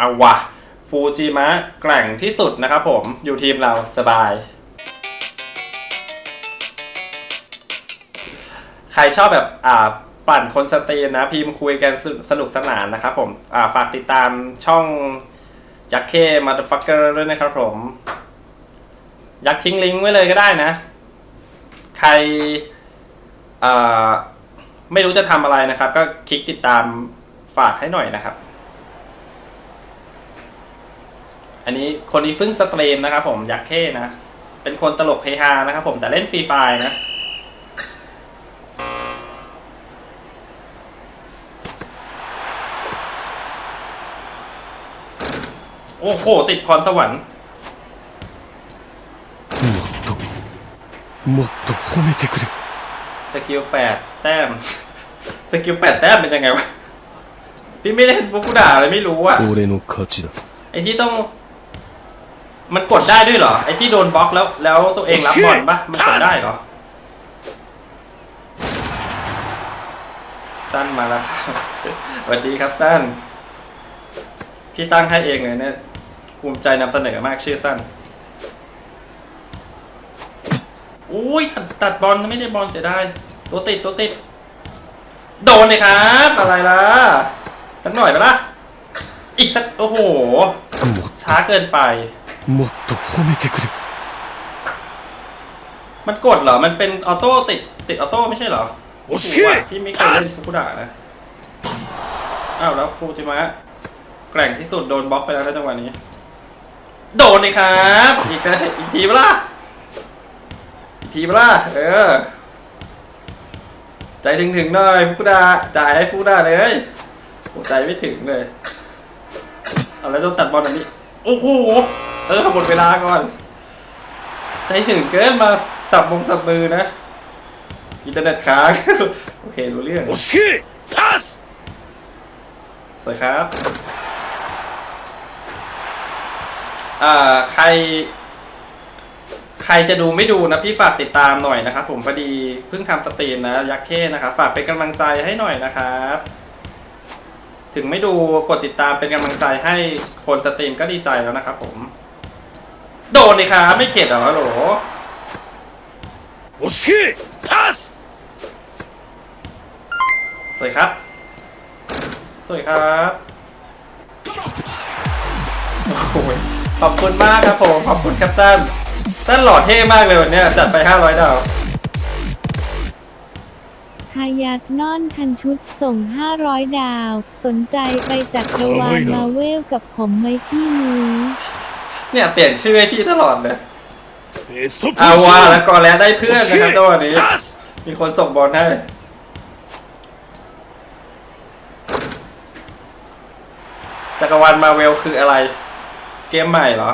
เอาวะฟูจิมะแกร่งที่สุดนะครับผมอยู่ทีมเราสบาย ใครชอบแบบอ่าปั่นคนสตรีนะพิมพ์คุยกันสนุกสนานนะครับผมอ่าฝากติดตามช่องยักษ์เคมาดฟักเกอร์ด้วยนะครับผม ยักทิ้งลิงก์ไว้เลยก็ได้นะ ใครไม่รู้จะทำอะไรนะครับ ก็คลิกติดตามฝากให้หน่อยนะครับ อันนี้คนนี้เพิ่งสตรีมนะครับผมยักษ์เคนะ เป็นคนตลกเฮฮานะครับผมแต่เล่นฟรีไฟนะ โอ้โห ติดพรสวรรค์ もっともっと褒めてくれ สกิลแปดแต้ม สกิลแปดแต้มเป็นยังไงวะ พี่ไม่ได้ฟุกุดาเลยไม่รู้อะ 俺の勝ちだ ไอที่ต้อง มันกดได้ด้วยเหรอไอที่โดนบล็อกแล้วแล้วตัวเองรับบอลปะมันกดได้เหรอ สั้นมาแล้วครับสวัสดีครับสั้น พี่ตั้งให้เองเลยเนี่ยภูมิใจนำเสนอมากชื่อสั้นอุ้ยตัดตัดบอลไม่ได้บอลเสียไดายตัวติดตัวติด โดนเลยครับ อะไรล่ะสักหน่อยไปละอีกสักโอ้โหช้าเกินไป もっと褒めてくれ มันกดเหรอ มันเป็นออโต้ติดติดออโต้ไม่ใช่เหรอ โอเค ว่ะพี่ไม่เคยเล่นฟุกุดะนะ อ้าวแล้วฟูจิมะแกร่งที่สุดโดนบล็อกไปแล้วในจังหวะนี้ โดนเลยครับ อีกเลยอีกทีเปะล่าอีกทีเปะล่าเออ ใจถึงถึงๆหน่อยฟุกุดะจ่ายให้ฟุกุดะเลยโอ้ใจไม่ถึงเลยเอาแล้วต้องตัดบอลแบบนี้ โอ้โห เออหมดเวลาก่อน ใจถึงเกินมาสับมงสับมือนะ อินเทอร์เน็ตค้าง โอเครู้เรื่อง โอเคพัสสวัสดีครับ อ่า ใคร ใครจะดูไม่ดูนะพี่ฝากติดตามหน่อยนะครับผมพอดีเพิ่งทำสตรีมนะ ยักษ์เค้นะครับฝากเป็นกำลังใจให้หน่อยนะครับถึงไม่ดูกดติดตามเป็นกำลังใจให้คนสตรีมก็ดีใจแล้วนะครับผม โดนเลยครับไม่เข็ดหรอฮัลโหลโอชิพาสสวยครับ สวยครับโอ้ยขอบคุณมากครับผมขอบคุณแครับตันตั้นหล่อเท่มากเลยวันนี้จัดไป 500 ดาวชายาสนอนชันชุดส่ง 500 ดาว สนใจไปจักระวานมาเวลกับผมไหมพี่นี้ เนี่ยเปลี่ยนชื่อให้พี่ตลอดเลยเอาว่าแล้วก่อนแล้วได้เพื่อนนะครับตัวนี้ มีคนส่งบอลให้จักรวาลมาเวลคืออะไร เกมใหม่เหรอ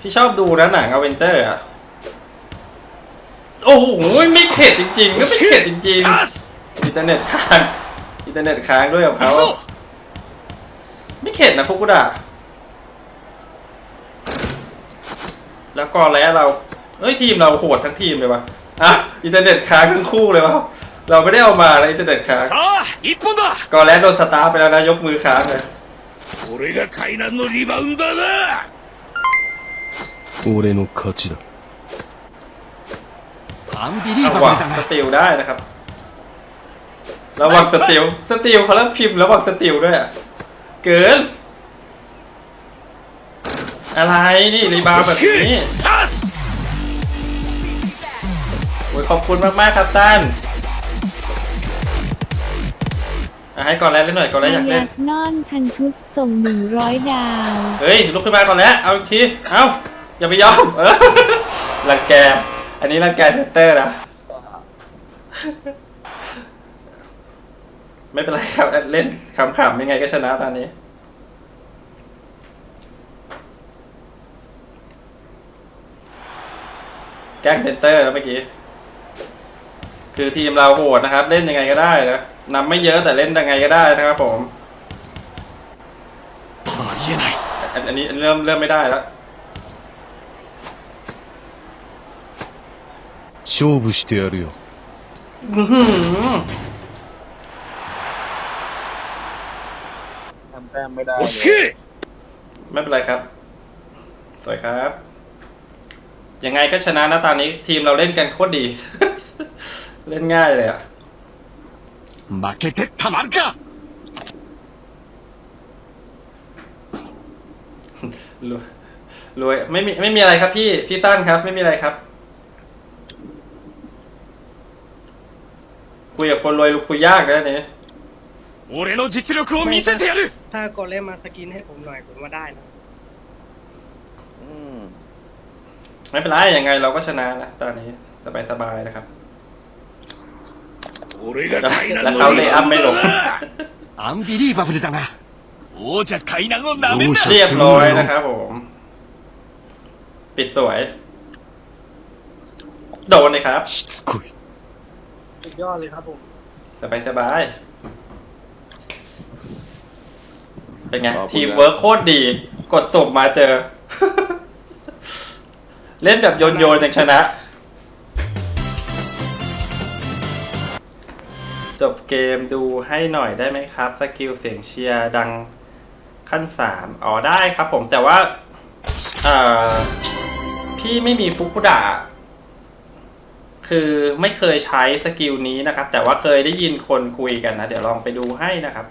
พี่ชอบดูนะหนังอเวนเจอร์อะโอ้โหไม่เข็ดจริง ๆ ก็ไม่เข็ดจริงๆอินเทอร์เน็ตค้างอินเทอร์เน็ตค้างด้วยกับเขาไม่เข็ดนะฟุกุดะ แล้วก็แล้วเรา เอ้ยทีมเราโหดทั้งทีมเลยวะอ่ะอินเทอร์เน็ตค้างทั้งคู่เลยวะเราไม่ได้เอามาเลยอินเทอร์เน็ตค้าง さあ一本だ ก็แล้วโดนสตาร์ทไปแล้วนะยกมือค้างเลย 俺が海南のリバウンダーだ俺の勝ちだアンビリ ระวังสติลได้นะครับ ระวังสติลสติลเขาแล้วพิมพ์ระวังสติลด้วยอะเกิน อะไรนี่รีบาวด์แบบนี้パスโอ้ยขอบคุณมากๆครับท่านอะให้ก่อนแล้วเล่นหน่อยก่อนแล้วอยากชาเล่ยานสนอนชันชุดส่ง100ดาว เฮ้ยลุกขึ้นมาก่อนแล้ว เอาอีกที เอาอย่าไปยอมเออรังแก อันนี้รังแกเซนเตอร์นะไม่เป็นไรครับ เล่นขำๆยังไงก็ชนะตอนนี้ แกล้งเซนเตอร์แล้วเมื่อกี้ คือทีมเราโหดนะครับ เล่นยังไงก็ได้นะนำไม่เยอะแต่เล่นยังไงก็ได้นะครับผม ありえない อันอันนี้เริ่มเริ่มไม่ได้แล้ว 勝負してやるよ อื้อหือ ำแต้มไม่ได้ 落 เล ち着 ย け ไม่เป็นไรครับ สวยครับ ยังไงก็ชนะนะตอนนี้ทีมเราเล่นกันโคตรดี เล่นง่ายเลยอะ 負けてたまるか รวยรวยไม่มีไม่มีอะไรครับพี่พี่สั้นครับ ไม่มีอะไรครับ คุยกับคนรวยคุยยากนะอันนี้ 俺の実力を見せてやる ถ้าโกเล่มาสกินให้ผมหน่อยผมว่าได้นะ อืม ไม่เป็นไรยังไงเราก็ชนะนะตอนนี้สบายสบายๆนะครับ 俺が海南のแล้วเขาเลยอัพไม่ลง アンビリーバブルだな王者海南をなめんな เรียบร้อยนะครับผม ปิดสวย โดนเลยครับ しつこい สุดยอดเลยครับผม สบายสบายเป็นไง ทีมเวิร์คโคตรดี กดสุ่มมาเจอ เล่นแบบโยนโยนย่งชนะ จบเกมดูให้หน่อยได้ไหมครับ สกิลเสียงเชียร์ดังขั้นสามอ๋อได้ครับผมแต่ว่า เอ่อ พี่ไม่มีฟุกุดะคือไม่เคยใช้สกิลนี้นะครับ แต่ว่าเคยได้ยินคนคุยกันนะ เดี๋ยวลองไปดูให้นะครับ